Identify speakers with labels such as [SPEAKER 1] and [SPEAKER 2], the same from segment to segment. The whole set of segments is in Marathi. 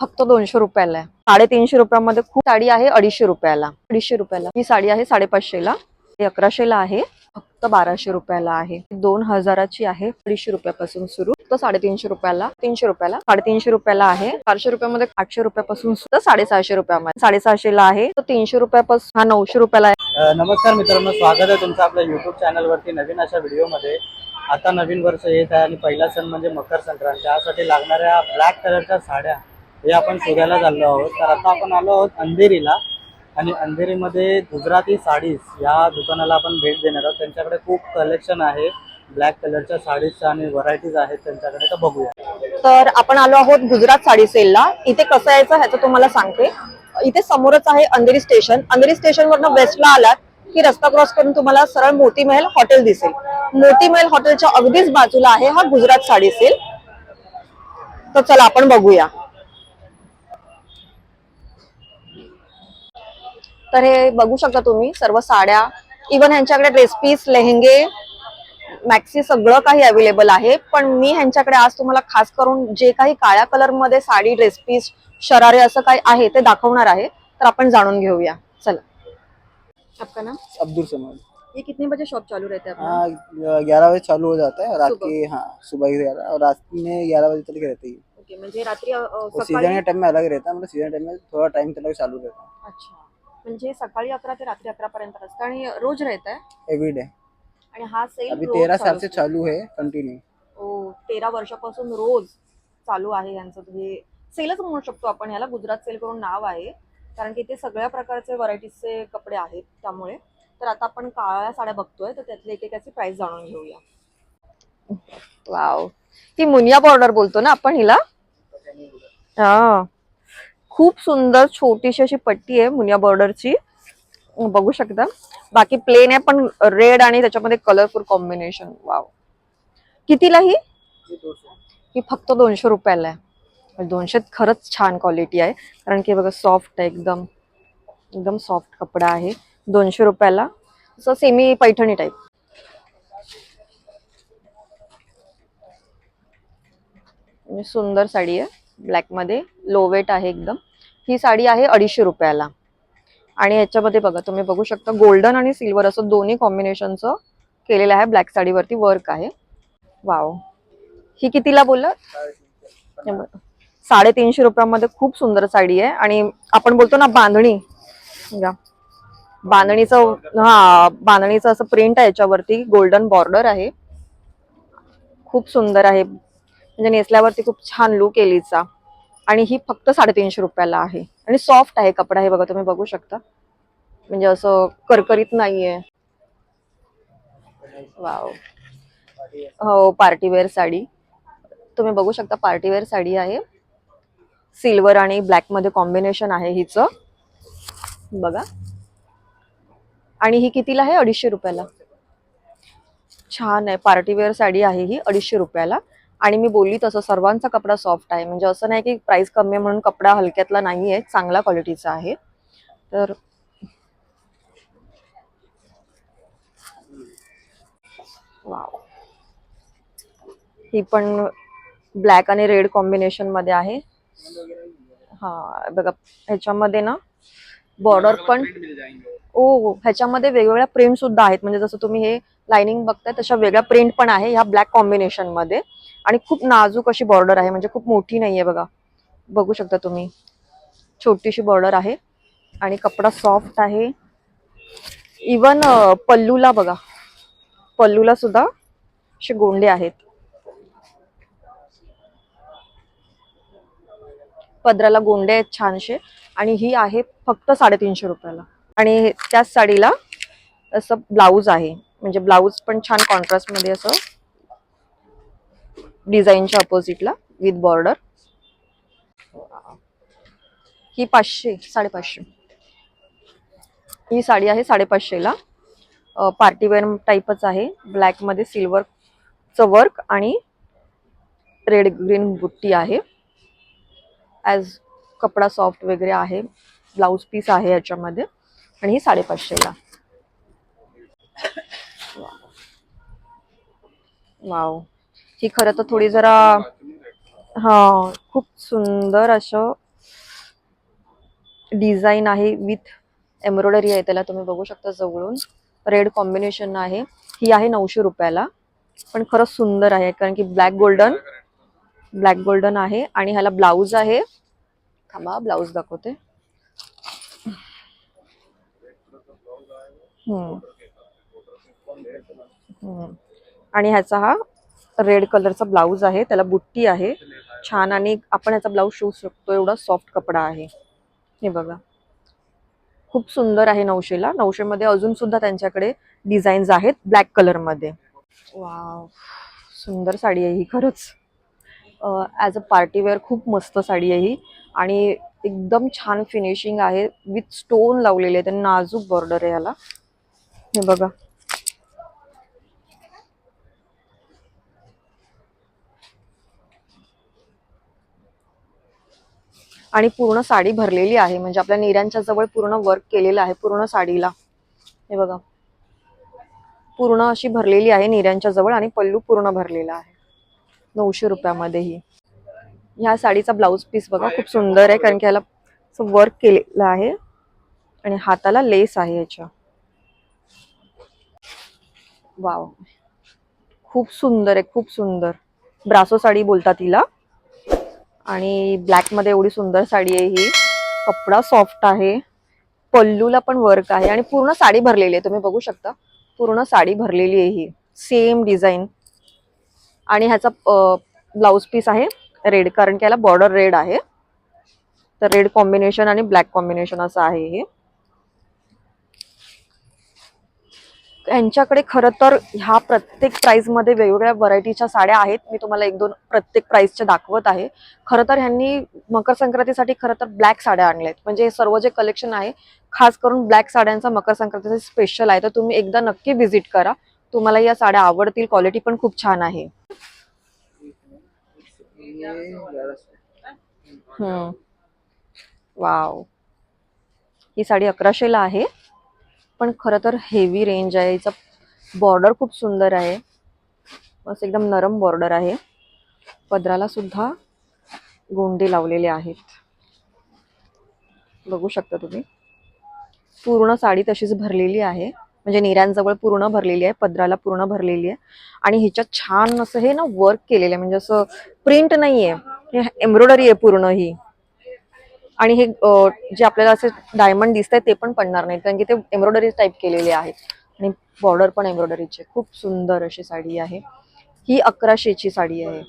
[SPEAKER 1] फक्त दोनशे रुपयाला आहे. साडेतीनशे रुपयामध्ये खूप साडी आहे अडीचशे रुपयाला. अडीचशे रुपयाला. ही साडी आहे साडेपाचशेला. ही अकराशेला आहे. फक्त बाराशे रुपयाला आहे. दोन हजाराची आहे. अडीचशे रुपयापासून सुरू. फक्त साडेतीनशे रुपयाला. तीनशे रुपयाला. साडेतीनशे रुपयाला आहे. चारशे रुपयामध्ये आठशे रुपयापासून सुद्धा साडेसहाशे रुपयामध्ये. साडेसहाशेला आहे. तर तीनशे रुपयापासून हा नऊशे रुपयाला आहे.
[SPEAKER 2] नमस्कार मित्रांनो. स्वागत आहे तुमचं आपल्या युट्यूब चॅनलवरती नवीन अशा व्हिडिओमध्ये. आता नवीन वर्ष येत आहे आणि पहिला सण म्हणजे मकर संक्रांत. त्यासाठी लागणाऱ्या ब्लॅक कलरच्या साड्या हे आपण शोधायला चाललो आहोत. तर आता आपण आलो आहोत अंधेरीला. आणि अंधेरीमध्ये गुजराती साडीज या दुकानाला आपण भेट देणार आहोत. त्यांच्याकडे खूप कलेक्शन आहे. ब्लॅक कलरच्या साडीजच्या आणि व्हरायटीज आहेत त्यांच्याकडे. तर बघूया.
[SPEAKER 1] तर आपण आलो आहोत गुजरात साडी सेलला इथे कसं यायचं ह्याचं तुम्हाला सांगते. इथे समोरच आहे अंधेरी स्टेशन अंधेरी स्टेशन वरनं वेस्टला आलात की रस्ता क्रॉस करून तुम्हाला सरळ मोती महल हॉटेल दिसेल. मोती महल हॉटेलच्या अगदीच बाजूला आहे हा गुजरात साडी सेल तर चला आपण बघूया. तर हे बघू शकता तुम्ही सर्व साड्या इवन ह्यांच्याकडे ड्रेस पीस लेहंगे मॅक्सी सगळं काही अवेलेबल आहे. पण मी ह्यांच्याकडे आज तुम्हाला खास करून जे काही काळ्या कलरमध्ये साडी ड्रेस पीस शरारे असं काही आहे ते दाखवणार आहे तर आपण जाणून घेऊया. चला. आपका नाम?
[SPEAKER 2] अब्दुल समद.
[SPEAKER 1] ये कितने बजे शॉप चालू रहता है?
[SPEAKER 2] हाँ ग्यारह बजे चालू हो जाता है रात
[SPEAKER 1] सुबह।
[SPEAKER 2] के हाँ सुबह ग्यारह और रात में ग्यारह बजे तक रहती है
[SPEAKER 1] ओके म्हणजे रात्री अ, अ,
[SPEAKER 2] और सीजन
[SPEAKER 1] सकाळी
[SPEAKER 2] के टाइम में अलग रहता है मतलब सीजन टाइम में थोड़ा टाइम तक चालू रहता है।
[SPEAKER 1] अच्छा। म्हणजे सकाळी अकरा ते रात्री अकरा पर्यंत असतं आणि रोज रहता है
[SPEAKER 2] एवरी डे
[SPEAKER 1] आणि हा सेल
[SPEAKER 2] अभी
[SPEAKER 1] चालू
[SPEAKER 2] साल से. चालू है कंटिन्यू
[SPEAKER 1] ओ तेरा वर्षापासून रोज चालू आहे यांचं. हे सेलच म्हणू शकतो आपण याला गुजरात सेल करून नाव आहे. कारण की ते सगळ्या प्रकारचे व्हरायटीजचे कपडे आहेत त्यामुळे. तर आता आपण काळ्या साड्या बघतोय तर त्यातली एकेकाची प्राइस जाणून घेऊया. वाव ती मुनिया बॉर्डर बोलतो ना आपण हिला? हा. खूप सुंदर छोटीशी अशी पट्टी आहे मुनिया बॉर्डरची. बघू शकता. बाकी प्लेन आहे पण रेड आणि त्याच्यामध्ये कलरफुल कॉम्बिनेशन वाव कितीला ही? ही फक्त दोनशे रुपयाला आहे. म्हणजे दोनशेत खरंच छान क्वालिटी आहे. कारण की बघा सॉफ्ट आहे एकदम. एकदम सॉफ्ट कपडा आहे. दोनशे रुपयाला. असं सेमी पैठणी टाईप म्हणजे सुंदर साडी आहे. ब्लॅकमध्ये लो वेट आहे एकदम. ही साडी आहे अडीचशे रुपयाला. आणि याच्यामध्ये बघा तुम्ही बघू शकता गोल्डन आणि सिल्वर असं दोन्ही कॉम्बिनेशनचं केलेलं आहे. ब्लॅक साडीवरती वर्क आहे. वाव ही कितीला बोललं साडेतीनशे रुपयामध्ये खूप सुंदर साडी आहे. आणि आपण बोलतो ना बांधणी. या. बांधणीचं हा बांधणीचं असं प्रिंट आहे याच्यावरती. गोल्डन बॉर्डर आहे. खूप सुंदर आहे. म्हणजे नेसल्यावरती खूप छान लुक केलीचा आणि ही फक्त साडेतीनशे रुपयाला आहे. आणि सॉफ्ट आहे कपडा हे बघा तुम्ही बघू शकता. म्हणजे असं करकरीत नाहीये. वाव हो पार्टीवेअर साडी. तुम्ही बघू शकता पार्टीवेअर साडी आहे. सिल्वर आणि ब्लॅकमध्ये कॉम्बिनेशन आहे हिचं. बघा. आणि ही कितीला आहे? अडीचशे रुपयाला. छान आहे. पार्टीवेअर साडी आहे ही अडीचशे रुपयाला. आणि मी बोलली तसं सर्वांचा कपडा सॉफ्ट आहे. म्हणजे असं नाही की प्राइस कमी आहे म्हणून कपडा हलक्यातला नाही आहे चांगला क्वालिटीचा आहे. तर वाव ही पण ब्लॅक आणि रेड कॉम्बिनेशनमध्ये आहे. हा बघा ह्याच्यामध्ये ना बॉर्डर पण ओ हो ह्याच्यामध्ये वेगवेगळ्या प्रिंट सुद्धा आहेत. म्हणजे जसं तुम्ही हे लाइनिंग बघताय तशा वेगळ्या प्रिंट पण आहे ह्या ब्लॅक कॉम्बिनेशनमध्ये. आणि खूप नाजूक अशी बॉर्डर आहे म्हणजे खूप मोठी नाही आहे बघा. बघू शकता तुम्ही. छोटीशी बॉर्डर आहे आणि कपडा सॉफ्ट आहे. इवन पल्लूला बघा. पल्लूला सुद्धा असे गोंडे आहेत. पदराला गोंडे आहेत छानसे आणि ही आहे फक्त साडेतीनशे रुपयाला. आणि त्याच साडीला असं ब्लाऊज आहे. म्हणजे ब्लाऊज पण छान कॉन्ट्रास्टमध्ये असं डिझाईनच्या अपोजिटला विथ बॉर्डर. ही पाचशे साडेपाचशे. ही साडी आहे साडेपाचशेला. पार्टीवेअर टाईपच आहे. ब्लॅकमध्ये सिल्वरचं वर्क आणि रेड ग्रीन बुट्टी आहे. ॲज कपडा सॉफ्ट वगैरे आहे. ब्लाऊज पीस आहे याच्यामध्ये. आणि ही साडेपाचशेला. वाव ही खरं तर थोडी जरा हा खूप सुंदर असं डिझाईन आहे विथ एम्ब्रॉयडरी आहे त्याला तुम्ही बघू शकता जवळून. रेड कॉम्बिनेशन आहे. ही आहे नऊशे रुपयाला. पण खरंच सुंदर आहे कारण की ब्लॅक गोल्डन ब्लॅक गोल्डन आहे आणि ह्याला ब्लाऊज आहे. थांबा ब्लाऊज दाखवते. आणि ह्याचा हा रेड कलरचा ब्लाऊज आहे त्याला बुट्टी आहे. छान आणि आपण याचा ब्लाऊज शिवू शकतो एवढा सॉफ्ट कपडा आहे. हे बघा. खूप सुंदर आहे नऊशेला. नऊशेमध्ये अजून सुद्धा त्यांच्याकडे डिझाईन्स आहेत ब्लॅक कलरमध्ये वा वाव सुंदर साडी आहे ही खरंच. ॲज अ पार्टीवेअर खूप मस्त साडी आहे ही. आणि एकदम छान फिनिशिंग आहे. विथ स्टोन लावलेले आहे नाजूक बॉर्डर आहे याला. हे बघा. आणि पूर्ण साडी भरलेली आहे. म्हणजे आपल्या निऱ्यांच्या जवळ पूर्ण वर्क केलेलं आहे पूर्ण साडीला. हे बघा. पूर्ण अशी भरलेली आहे निऱ्यांच्या जवळ आणि पल्लू पूर्ण भरलेला आहे. नऊशे रुपयामध्येही. ह्या साडीचा ब्लाऊज पीस बघा खूप सुंदर आहे कारण की ह्याला वर्क केलेलं आहे. आणि हाताला लेस आहे याच्या वाव. खूप सुंदर आहे खूप सुंदर. ब्रासो साडी बोलतात तिला आणि ब्लॅकमध्ये एवढी सुंदर साडी आहे ही. कपडा सॉफ्ट आहे. पल्लूला पण वर्क आहे. आणि पूर्ण साडी भरलेली आहे. तुम्ही बघू शकता. पूर्ण साडी भरलेली आहे ही. सेम डिझाईन आणि ह्याचा ब्लाऊज पीस आहे. रेड कारण की याला बॉर्डर रेड आहे. तर रेड कॉम्बिनेशन आणि ब्लॅक कॉम्बिनेशन असं आहे हे. यांच्याकडे खरं तर ह्या प्रत्येक प्राईजमध्ये वेगवेगळ्या व्हरायटीच्या साड्या आहेत. मी तुम्हाला एक दोन प्रत्येक प्राईजच्या दाखवत आहे. खरं तर ह्यांनी मकर संक्रांतीसाठी खरं तर ब्लॅक साड्या आणल्या आहेत म्हणजे हे सर्व जे कलेक्शन आहे खास करून ब्लॅक साड्यांचा मकर संक्रांतीचा स्पेशल आहे. तर तुम्ही एकदा नक्की व्हिजिट करा. तुम्हाला या साड्या आवडतील. क्वालिटी पण खूप छान आहे. वाव ही साडी अकराशेला आहे. पण खरं तर हेवी रेंज आहे. याचा बॉर्डर खूप सुंदर आहे. असं एकदम नरम बॉर्डर आहे. पदराला सुद्धा गोंडे लावलेले आहेत. बघू शकता तुम्ही. पूर्ण साडी तशीच भरलेली आहे. म्हणजे निऱ्यांजवळ पूर्ण भरलेली आहे. पदराला पूर्ण भरलेली आहे. आणि ह्याच्यात छान असं हे ना वर्क केलेलं आहे. म्हणजे असं प्रिंट नाही आहे एम्ब्रॉयडरी आहे पूर्ण ही. आणि हे अ, जे आपल्याला असे डायमंड दिसत आहे ते पण पडणार नाही कारण की ते एम्ब्रॉयडरी टाईप केलेले आहेत. आणि बॉर्डर पण एम्ब्रॉयडरीचे. खूप सुंदर अशी साडी आहे. ही अकराशेची साडी आहे.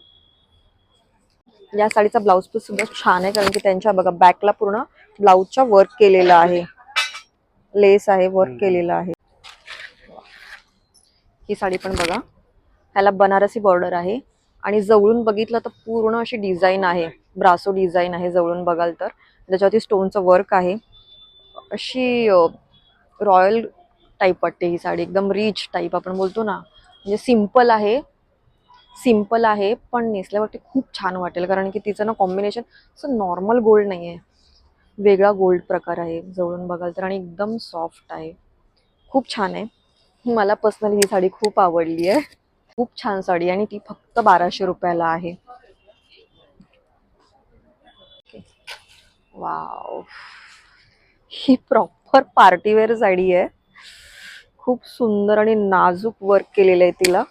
[SPEAKER 1] या साडीचा ब्लाऊज पीस सुद्धा छान आहे कारण की त्यांच्या बघा बॅकला पूर्ण ब्लाऊजच्या वर्क केलेलं आहे. लेस आहे वर्क केलेलं आहे. ही साडी पण बघा. ह्याला बनारसी बॉर्डर आहे. आणि जवळून बघितलं तर पूर्ण अशी डिझाईन आहे. ब्रासो डिझाईन आहे जवळून बघाल तर. त्याच्यावरती स्टोनचं वर्क आहे अशी रॉयल टाईप वाटते ही साडी. एकदम रिच टाईप आपण बोलतो ना. म्हणजे सिंपल आहे सिंपल आहे पण नेसल्यावरती खूप छान वाटेल. कारण की तिचं ना कॉम्बिनेशन असं नॉर्मल गोल्ड नाही आहे वेगळा गोल्ड प्रकार आहे जवळून बघाल तर. आणि एकदम सॉफ्ट आहे. खूप छान आहे. मला पर्सनली ही साडी खूप आवडली आहे. खूप छान साडी आणि ती फक्त बाराशे रुपयाला आहे. वाव. ही प्रॉपर पार्टीवेअर साडी आहे. खूप सुंदर आणि नाजूक वर्क केलेलं आहे तिला.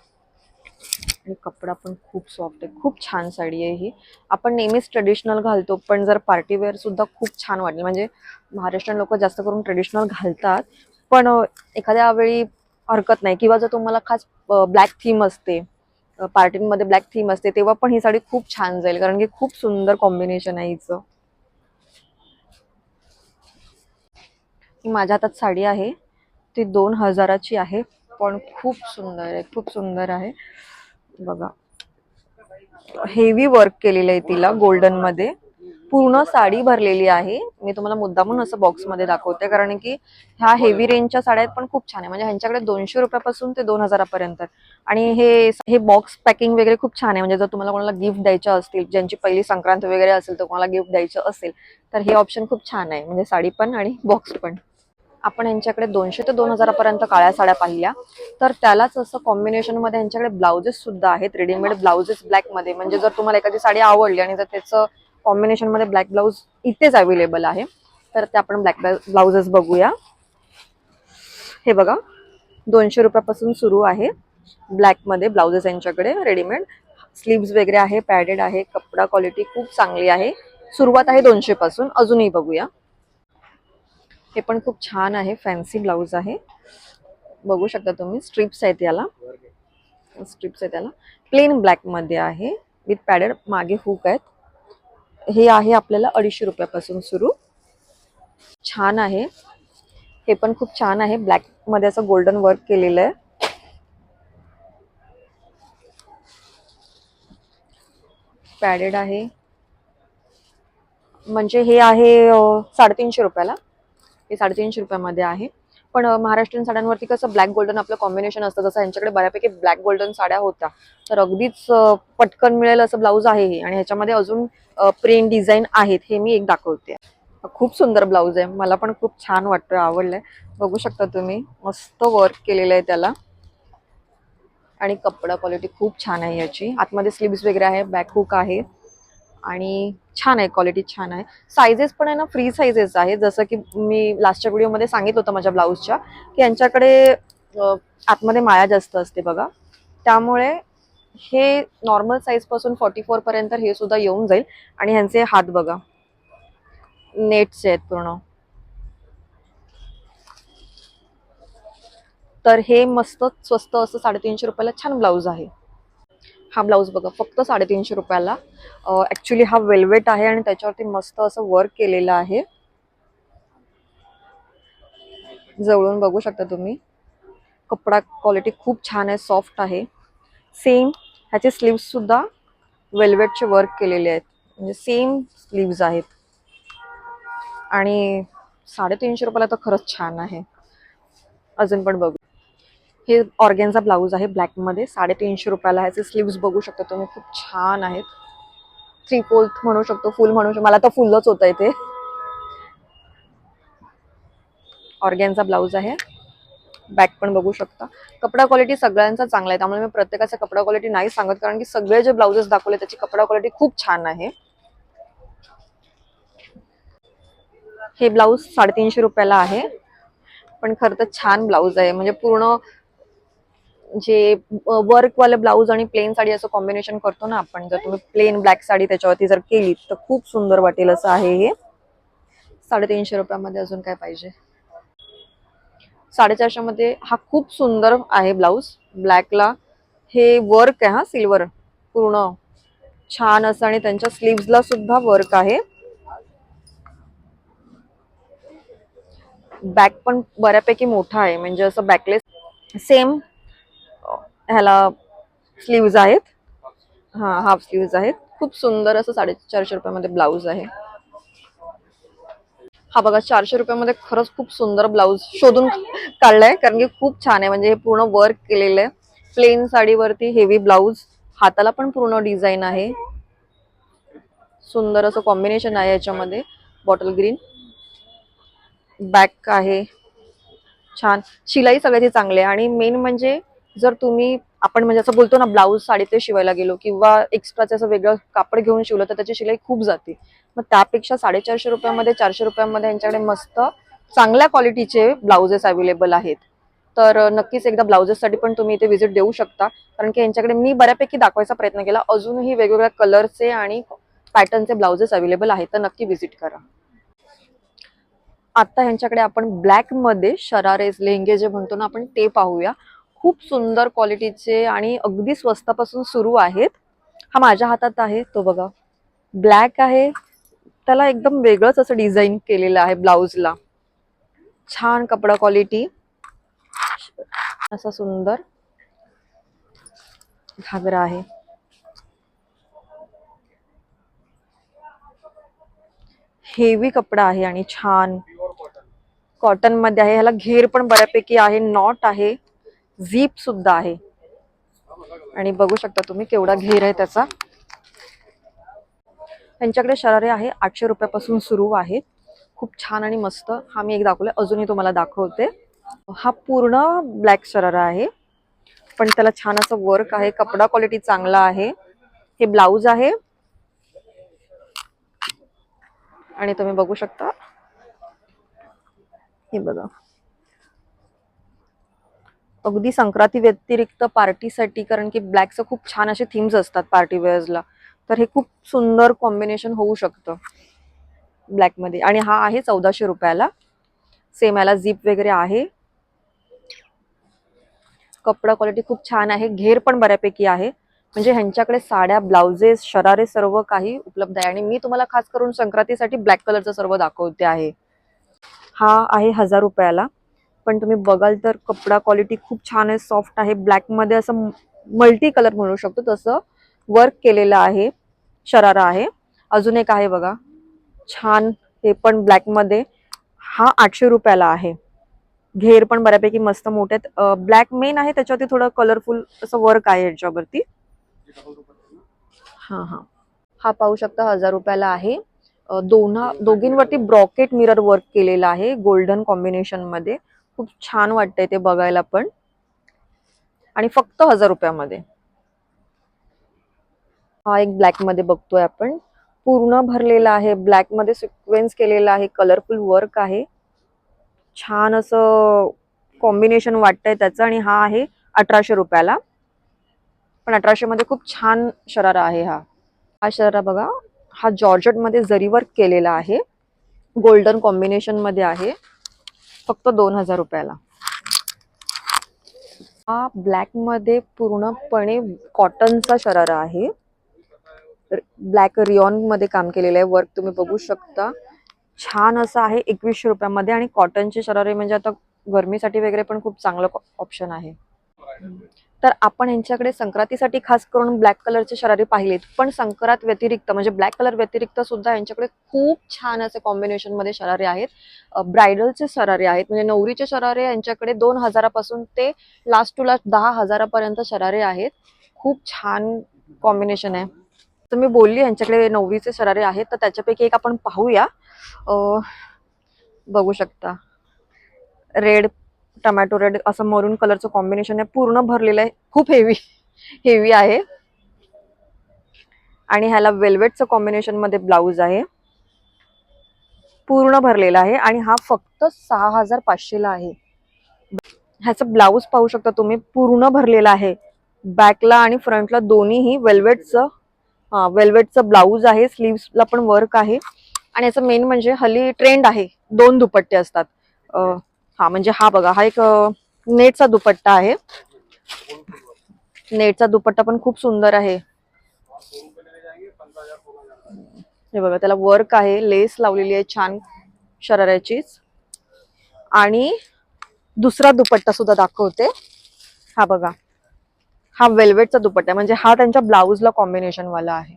[SPEAKER 1] आणि कपडा पण खूप सॉफ्ट आहे. खूप छान साडी आहे ही. आपण नेहमीच ट्रेडिशनल घालतो पण जर पार्टीवेअर सुद्धा खूप छान वाटली. म्हणजे महाराष्ट्रीयन लोक जास्त करून ट्रेडिशनल घालतात पण एखाद्या वेळी हरकत नाही. किंवा जर तुम्हाला खास ब्लॅक थीम असते पार्टींमध्ये ब्लॅक थीम असते तेव्हा पण ही साडी खूप छान जाईल. कारण की खूप सुंदर कॉम्बिनेशन आहे हिचं. ही माझ्या हातात साडी आहे. ती दोन हजाराची आहे पण खूप सुंदर आहे खूप सुंदर आहे. बघा. हेवी वर्क केलेलं आहे तिला गोल्डनमध्ये पूर्ण साडी भरलेली आहे. मी तुम्हाला मुद्दामून असं बॉक्समध्ये दाखवते कारण की ह्या हेवी रेंजच्या साड्या आहेत पण खूप छान आहे. म्हणजे ह्यांच्याकडे दोनशे रुपयापासून ते दोन हजारापर्यंत आणि हे हे बॉक्स पॅकिंग वगैरे खूप छान आहे. म्हणजे जर तुम्हाला कोणाला गिफ्ट द्यायच्या असतील ज्यांची पहिली संक्रांत वगैरे असेल तर कोणाला गिफ्ट द्यायचं असेल तर हे ऑप्शन खूप छान आहे. म्हणजे साडी पण आणि बॉक्स पण. आपण यांच्याकडे दोनशे ते दोन हजारापर्यंत काळ्या साड्या पाहिल्या. तर त्यालाच असं कॉम्बिनेशनमध्ये यांच्याकडे ब्लाउजेस सुद्धा आहेत. रेडीमेड ब्लाउजेस ब्लॅकमध्ये म्हणजे जर तुम्हाला एखादी साडी आवडली आणि जर त्याचं कॉम्बिनेशनमध्ये ब्लॅक ब्लाऊज इथेच अवेलेबल आहे तर ते आपण ब्लॅक ब्लाउजेस बघूया. हे बघा दोनशे रुपयापासून सुरू आहे. ब्लॅकमध्ये ब्लाउजेस यांच्याकडे रेडीमेड स्लीव्स वगैरे आहे पॅडेड आहे कपडा क्वालिटी खूप चांगली आहे. सुरुवात आहे दोनशे पासून अजूनही बघूया. हे पण खूप छान आहे फॅन्सी ब्लाऊज आहे. बघू शकता तुम्ही स्ट्रिप्स आहेत याला. स्ट्रिप्स आहेत याला. प्लेन ब्लॅकमध्ये आहे विथ पॅडेड मागे हुक आहेत. हे आहे आपल्याला अडीचशे रुपयापासून सुरू. छान आहे. हे पण खूप छान आहे. ब्लॅकमध्ये असं गोल्डन वर्क केलेलं आहे. पॅडेड आहे. म्हणजे हे आहे साडेतीनशे रुपयाला. हे साडेतीनशे रुपयामध्ये आहे. पण महाराष्ट्रीयन साड्यांवरती कसं ब्लॅक गोल्डन आपलं कॉम्बिनेशन असतं जसं यांच्याकडे बऱ्यापैकी ब्लॅक गोल्डन साड्या होत्या. तर अगदीच पटकन मिळेल असं ब्लाऊज आहे हे. आणि ह्याच्यामध्ये अजून प्रिंट डिझाईन आहेत हे मी एक दाखवते. खूप सुंदर ब्लाऊज आहे. मला पण खूप छान वाटतं आवडलंय. बघू शकता तुम्ही. मस्त वर्क केलेलं आहे त्याला. आणि कपडा क्वालिटी खूप छान आहे याची. आतमध्ये स्लीव्स वगैरे आहे बॅक हुक आहे. आणि छान आहे क्वालिटी छान आहे. सायझेस पण आहे ना फ्री सायझेस आहे. जसं की मी लास्टच्या व्हिडिओमध्ये सांगितलं होतं माझ्या ब्लाऊजच्या की यांच्याकडे आतमध्ये माया जास्त असते बघा. त्यामुळे हे नॉर्मल साईजपासून फॉर्टी फोरपर्यंत हे सुद्धा येऊन जाईल. आणि ह्यांचे हात बघा. नेटचे आहेत पूर्ण. तर हे मस्त स्वस्त असं साडेतीनशे रुपयाला छान ब्लाऊज आहे. हा ब्लाऊज बघा फक्त साडेतीनशे रुपयाला. ऍक्च्युली हा वेल्वेट आहे आणि त्याच्यावरती मस्त असं वर्क केलेलं आहे. जवळून बघू शकता तुम्ही. कपडा क्वालिटी खूप छान आहे सॉफ्ट आहे. सेम ह्याचे स्लीव्स सुद्धा वेल्वेटचे वर्क केलेले आहेत. म्हणजे सेम स्लीव्स आहेत. आणि साडेतीनशे रुपयाला तर खरंच छान आहे. अजून पण बघू. हे ऑर्गेनचा ब्लाऊज आहे ब्लॅकमध्ये साडेतीनशे रुपयाला ह्याचे स्लीव्स बघू शकता तुम्ही खूप छान आहेत. थ्री फोर्थ म्हणू शकतो फुल म्हणू शकतो मला तर फुलच होत आहे ते ऑर्गेनचा ब्लाऊज आहे. बॅक पण बघू शकता. कपडा क्वालिटी सगळ्यांचा चांगला आहे त्यामुळे मी प्रत्येकाचा कपडा क्वालिटी नाही सांगत कारण की सगळे जे ब्लाउजेस दाखवले त्याची कपडा क्वालिटी खूप छान आहे. हे ब्लाऊज साडेतीनशे रुपयाला आहे. पण खरं तर छान ब्लाऊज आहे म्हणजे पूर्ण जे वर्कवालं ब्लाऊज आणि प्लेन साडी असं कॉम्बिनेशन करतो ना आपण जर तुम्ही प्लेन ब्लॅक साडी त्याच्यावरती जर केली तर खूप सुंदर वाटेल असं आहे हे. साडेतीनशे रुपयामध्ये अजून काय पाहिजे? साडेचारशे मध्ये हा खूप सुंदर आहे ब्लाऊज ब्लॅकला हे वर्क आहे हा सिल्वर पूर्ण छान असं आणि त्यांच्या स्लीव्सला सुद्धा वर्क आहे. बॅक पण बऱ्यापैकी मोठा आहे म्हणजे असं बॅकलेस सेम ह्याला स्लीव्ज आहेत. हा हाफ स्लीव्ज आहेत. खूप सुंदर असं साडेचारशे रुपयामध्ये ब्लाऊज आहे. हा बघा चारशे रुपयामध्ये खरंच खूप सुंदर ब्लाऊज शोधून काढलाय कारण की खूप छान आहे. म्हणजे हे पूर्ण वर्क केलेलं आहे. प्लेन साडीवरती हेवी ब्लाऊज हाताला पण पूर्ण डिझाईन आहे. सुंदर असं कॉम्बिनेशन आहे याच्यामध्ये. बॉटल ग्रीन बॅक आहे. छान. शिलाई सगळ्याची चांगली आहे. आणि मेन म्हणजे जर तुम्ही आपण म्हणजे असं बोलतो ना ब्लाऊज साडीचे शिवायला गेलो किंवा एक्स्ट्राचं असं वेगळं कापड घेऊन शिवलं तर त्याची शिलाई खूप जाते. मग त्यापेक्षा साडेचारशे रुपयामध्ये चारशे रुपयामध्ये यांच्याकडे मस्त चांगल्या क्वालिटीचे ब्लाउजेस अवेलेबल आहेत. तर नक्कीच एकदा ब्लाउजेससाठी पण तुम्ही इथे व्हिजिट देऊ शकता. कारण की यांच्याकडे मी बऱ्यापैकी दाखवायचा प्रयत्न केला. अजूनही वेगवेगळ्या कलरचे आणि पॅटर्नचे ब्लाउजेस अवेलेबल आहेत तर नक्की व्हिजिट करा. आता ह्यांच्याकडे आपण ब्लॅकमध्ये शरारे लेहंगे जे म्हणतो ना आपण ते पाहूया. खूप सुंदर क्वालिटीचे आणि अगदी स्वस्तापासून सुरू आहेत. हा माझ्या हातात आहे तो बघा. ब्लॅक आहे. त्याला एकदम वेगळंच असं डिझाईन केलेलं आहे ब्लाऊजला छान कपडा क्वालिटी असा सुंदर घागरा आहे. हेवी कपडा आहे आणि छान. कॉटनमध्ये आहे. ह्याला घेर पण बऱ्यापैकी आहे. नॉट आहे. झीप सुद्धा आहे. आणि बघू शकता तुम्ही केवढा घेर आहे त्याचा. त्यांच्याकडे शरारे आहे आठशे रुपयापासून सुरू आहे खूप छान आणि मस्त. हा मी एक दाखवलाय अजूनही तुम्हाला दाखवते. हा पूर्ण ब्लॅक शरारा आहे. पण त्याला छान असं वर्क आहे कपडा क्वालिटी चांगला आहे. हे ब्लाऊज आहे. आणि तुम्ही बघू शकता. हे बघा. अगदी संक्रांती व्यतिरिक्त पार्टीसाठी कारण की ब्लॅकचं खूप छान असे थीम्स असतात पार्टी वेअर्सला. तर हे खूप सुंदर कॉम्बिनेशन होऊ शकतं ब्लॅकमध्ये. आणि हा आहे चौदाशे रुपयाला. सेम याला झीप वगैरे आहे. कपडा क्वालिटी खूप छान आहे. घेर पण बऱ्यापैकी आहे. म्हणजे ह्यांच्याकडे साड्या ब्लाउजेस शरारे सर्व काही उपलब्ध आहे. आणि मी तुम्हाला खास करून संक्रांतीसाठी ब्लॅक कलरचं सर्व दाखवते आहे. हा आहे हजार रुपयाला. पण तुम्ही बघाल तर कपडा क्वालिटी खूप छान आहे सॉफ्ट आहे. ब्लॅकमध्ये असं मल्टी कलर म्हणू शकतो. तसं वर्क केलेलं आहे. शरारा आहे. अजून एक आहे बघा. छान हे पण ब्लॅकमध्ये हा आठशे रुपयाला आहे. घेर पण बऱ्यापैकी मस्त मोठे आहेत. ब्लॅक मेन आहे त्याच्यावरती थोडं कलरफुल असं वर्क आहे याच्यावरती. हा हा. हा पाहू शकता हजार रुपयाला आहे. दोन्हा दोघींवरती ब्रॉकेट मिरर वर्क केलेला आहे गोल्डन कॉम्बिनेशनमध्ये. खूप छान वाटतंय ते बघायला पण. आणि फक्त हजार रुपयामध्ये. हा एक ब्लॅकमध्ये बघतोय आपण. पूर्ण भरलेला आहे. ब्लॅकमध्ये सिक्वेन्स केलेला आहे. कलरफुल वर्क आहे. छान असं कॉम्बिनेशन वाटतंय त्याचं आणि हा आहे अठराशे रुपयाला. पण अठराशे मध्ये खूप छान शरारा आहे हा. हा शरारा बघा. हा जॉर्जटमध्ये जरी वर्क केलेला आहे. गोल्डन कॉम्बिनेशनमध्ये आहे. फक्त दोन हजार रुपयाला. हा ब्लॅकमध्ये पूर्णपणे कॉटनचा शरारा आहे. ब्लॅक रिओनमध्ये काम केलेलं आहे. वर्क तुम्ही बघू शकता. छान असं आहे. एकवीसशे रुपयामध्ये आणि कॉटनचे शरारे म्हणजे आता गरमीसाठी वगैरे पण खूप चांगलं ऑप्शन आहे. तर आपण यांच्याकडे संक्रांतीसाठी खास करून ब्लॅक कलरचे शरारे पाहिलेत. पण संक्रांत व्यतिरिक्त म्हणजे ब्लॅक कलर व्यतिरिक्त सुद्धा यांच्याकडे खूप छान असे कॉम्बिनेशनमध्ये शरारे आहेत. ब्रायडलचे शरारे आहेत म्हणजे नवरीचे शरारे यांच्याकडे दोन हजारापासून ते लास्ट टू लास्ट दहा हजारापर्यंत शरारे आहेत. खूप छान कॉम्बिनेशन आहे. तर मी बोलली यांच्याकडे नवरीचे शरारे आहेत तर त्याच्यापैकी एक आपण पाहूया. बघू शकता. रेड टमॅटो रेड असं मरून कलरचं कॉम्बिनेशन आहे. पूर्ण भरलेलं आहे. खूप हेवी हेवी आहे. आणि ह्याला वेल्वेटचं कॉम्बिनेशनमध्ये ब्लाऊज आहे. पूर्ण भरलेला आहे आणि हा फक्त सहा हजार पाचशेला आहे. ह्याचं ब्लाऊज पाहू शकता तुम्ही. पूर्ण भरलेला आहे. बॅकला आणि फ्रंटला दोन्हीही वेल्वेटचं हा वेल्वेटचं ब्लाऊज आहे. स्लीव्सला पण वर्क आहे. आणि याचं मेन म्हणजे हल्ली ट्रेंड आहे. दोन दुपट्टे असतात. हा म्हणजे हा बघा हा एक नेटचा दुपट्टा आहे. नेटचा दुपट्टा पण खूप सुंदर आहे. हे बघा त्याला वर्क आहे लेस लावलेली आहे छान शराऱ्याचीच. आणि दुसरा दुपट्टा सुद्धा दाखवते. हा बघा हा वेल्वेटचा दुपट्टा आहे. म्हणजे हा त्यांच्या ब्लाऊजला कॉम्बिनेशन वाला आहे.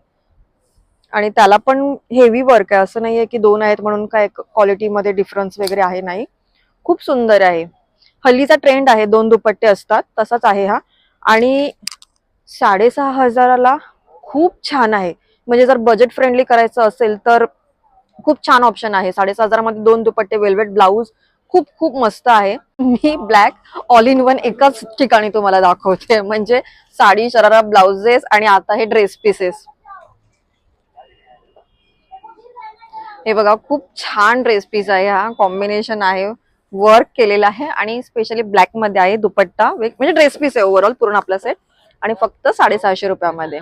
[SPEAKER 1] आणि त्याला पण हेवी वर्क आहे. असं नाहीये की दोन आहेत म्हणून काय क्वालिटीमध्ये डिफरन्स वगैरे आहे नाही. खूप सुंदर आहे. हल्लीचा ट्रेंड आहे दोन दुपट्टे असतात तसाच आहे हा. आणि साडेसहा हजाराला खूप छान आहे. म्हणजे जर बजेट फ्रेंडली करायचं असेल तर खूप छान ऑप्शन आहे. साडेसहा हजारामध्ये दोन दुपट्टे वेल्वेट ब्लाऊज खूप खूप मस्त आहे. मी ब्लॅक ऑल इन वन एकाच ठिकाणी तुम्हाला दाखवते. म्हणजे साडी शरारा ब्लाउजेस आणि आता हे ड्रेस पीसेस हे बघा खूप छान ड्रेस पीस आहे हा. कॉम्बिनेशन आहे. वर्क केलेला आहे आणि स्पेशली ब्लॅकमध्ये आहे दुपट्टा म्हणजे ड्रेस पीस आहे ओव्हरऑल पूर्ण आपला सेट आणि फक्त साडेसहाशे रुपयामध्ये.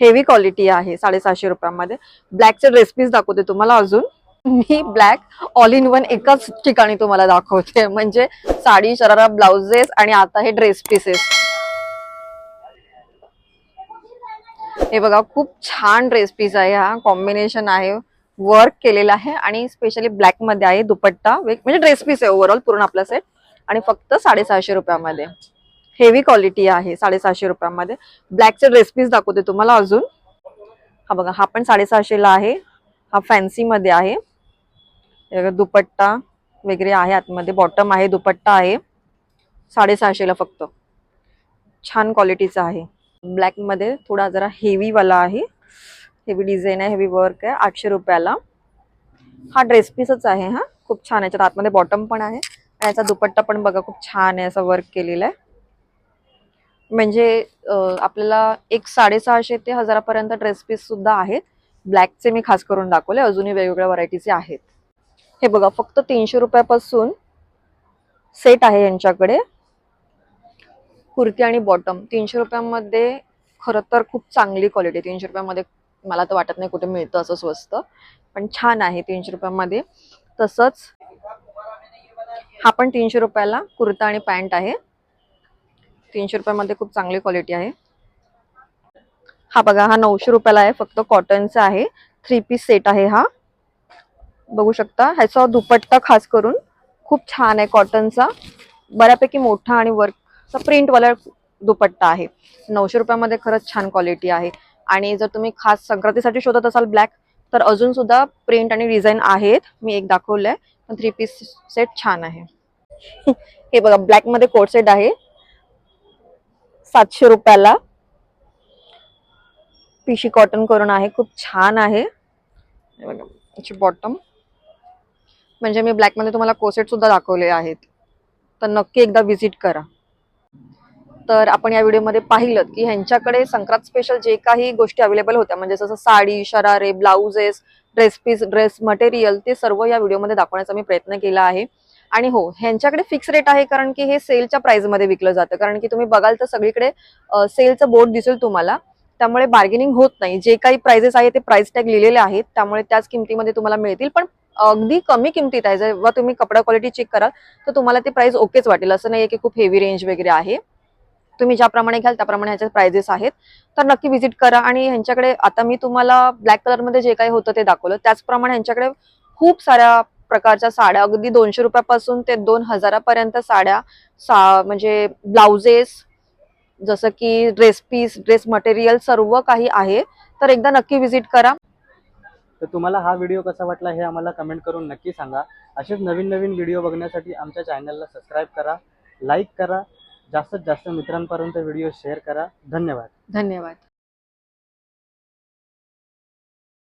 [SPEAKER 1] हेवी क्वालिटी आहे साडेसहाशे रुपयामध्ये. ब्लॅकचे ड्रेस पीस दाखवते तुम्हाला अजून. मी ब्लॅक ऑल इन वन एकाच ठिकाणी तुम्हाला दाखवते. म्हणजे साडी शरारा ब्लाउजेस आणि आता हे ड्रेस पीसेस हे बघा खूप छान ड्रेस पीस आहे हा. कॉम्बिनेशन आहे. वर्क केलेला आहे आणि स्पेशली ब्लॅकमध्ये आहे दुपट्टा वेग- म्हणजे ड्रेस पीस आहे ओव्हरऑल पूर्ण आपला सेट आणि फक्त साडेसहाशे रुपयामध्ये. हेवी क्वालिटी आहे साडेसहाशे रुपयामध्ये. ब्लॅकचे ड्रेस पीस दाखवते तुम्हाला अजून. हा बघा हा पण साडेसहाशेला आहे. हा फॅन्सी मध्ये आहे. दुपट्टा वगैरे आहे आतमध्ये. बॉटम आहे दुपट्टा आहे. साडेसहाशेला फक्त. छान क्वालिटीचा आहे. ब्लॅकमध्ये थोडा जरा हेवी वाला आहे. हेवी डिझाईन आहे हेवी वर्क आहे आठशे रुपयाला. हा ड्रेस पीसच आहे हा. खूप छान आहे. याच्यात आतमध्ये बॉटम पण आहे. आणि याचा दुपट्टा पण बघा खूप छान आहे असं वर्क केलेला आहे. म्हणजे आपल्याला एक साडेसहाशे ते हजारापर्यंत ड्रेस पीस सुद्धा आहेत. ब्लॅकचे मी खास करून दाखवले. अजूनही वेगवेगळ्या व्हरायटीचे आहेत. हे बघा फक्त तीनशे रुपयापासून सेट आहे यांच्याकडे. कुर्ती आणि बॉटम तीनशे रुपयांमध्ये खरं तर खूप चांगली क्वालिटी तीनशे रुपयामध्ये मला तर वाटत नाही कुठे मिळतं असं स्वस्त. पण छान आहे तीनशे रुपयामध्ये. तसंच हा पण तीनशे रुपयाला कुर्ता आणि पॅन्ट आहे. तीनशे रुपयामध्ये खूप चांगली क्वालिटी आहे. हा बघा हा नऊशे रुपयाला आहे फक्त कॉटनचा आहे. थ्री पीस सेट आहे हा. बघू शकता ह्याचा दुपट्टा खास करून खूप छान आहे कॉटनचा. बऱ्यापैकी मोठा आणि वर्कचा प्रिंटवाला दुपट्टा आहे. नऊशे रुपयामध्ये खरंच छान क्वालिटी आहे. आणि जर तुम्ही खास संक्रांतीसाठी शोधत असाल ब्लॅक तर अजून सुद्धा प्रिंट आणि डिझाईन आहेत. मी एक दाखवलंय पण थ्री पीस सेट छान आहे. हे बघा ब्लॅकमध्ये कोट सेट आहे. सातशे रुपयाला. पिशी कॉटन करून आहे खूप छान आहे. बघा याची बॉटम म्हणजे मी ब्लॅकमध्ये तुम्हाला कोसेट सुद्धा दाखवले आहेत. तर नक्की एकदा व्हिजिट करा. तर आपण या व्हिडिओमध्ये पाहिलं की ह्यांच्याकडे संक्रांत स्पेशल जे काही गोष्टी अवेलेबल होत्या म्हणजे जसं sari शरारे blouses dress piece dress material ते सर्व या व्हिडिओमध्ये दाखवण्याचा मी प्रयत्न केला आहे. आणि हो ह्यांच्याकडे फिक्स रेट आहे कारण की हे सेलच्या प्राइसमध्ये विकलं जातं. कारण की तुम्ही बघाल तर सगळीकडे सेलचं बोर्ड दिसेल तुम्हाला. त्यामुळे बार्गेनिंग होत नाही. जे काही प्राइजेस आहे ते प्राइस टॅग लिहिलेले आहेत. त्यामुळे त्याच किमतीमध्ये तुम्हाला मिळतील. पण अगदी कमी किमतीत आहे. जेव्हा तुम्ही कपडा क्वालिटी चेक कराल तर तुम्हाला ते प्राइस ओकेच वाटेल. असं नाही की खूप हेवी रेंज वगैरे आहे. तुम्ही ज्याप्रमाणे घ्याल त्याप्रमाणे ह्याचे प्राइजेस आहेत. तर नक्की व्हिजिट करा आणि ह्यांच्याकडे आता मी तुम्हाला ब्लॅक कलरमध्ये जे काही होतं ते दाखवलं. त्याचप्रमाणे ह्यांच्याकडे खूप साऱ्या प्रकारच्या साड्या अगदी दोनशे रुपयापासून ते दोन हजारापर्यंत साड्या सा म्हणजे ब्लाउजेस जसं की ड्रेस पीस ड्रेस मटेरियल सर्व काही आहे. तर एकदा नक्की व्हिजिट करा.
[SPEAKER 2] तर तुम्हाला हा व्हिडिओ कसा वाटला हे आम्हाला कमेंट करून नक्की सांगा. असेच नवीन नवीन व्हिडिओ बघण्यासाठी आमच्या चॅनलला सबस्क्राईब करा लाईक करा जास्तीत जास्त मित्रांपर्यंत व्हिडिओ शेअर करा. धन्यवाद.
[SPEAKER 1] धन्यवाद.